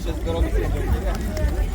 शेतकऱ्यांना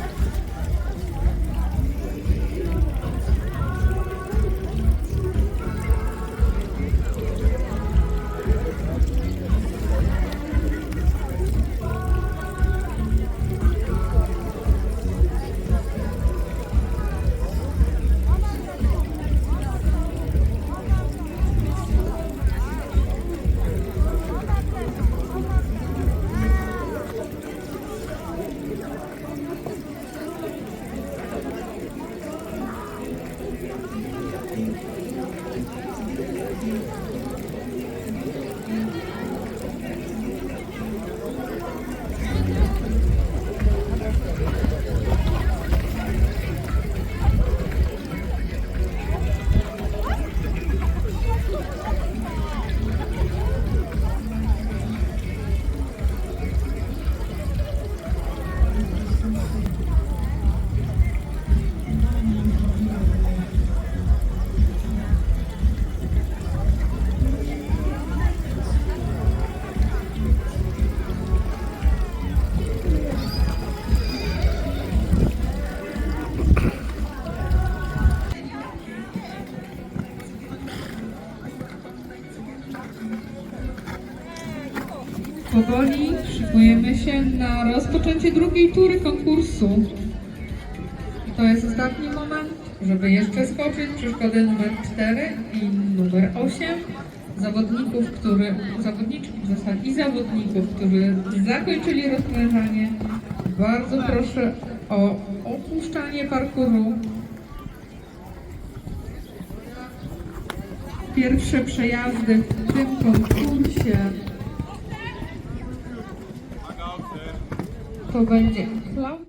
Powoli szykujemy się na rozpoczęcie drugiej tury konkursu. To jest ostatni moment, żeby jeszcze skoczyć przeszkody numer 4 i numer 8. Zawodników, który, zawodniczki w zasadzie i zawodników, którzy zakończyli rozprężanie, bardzo proszę o opuszczanie parkuru. Pierwsze przejazdy w tym konkursie 多关注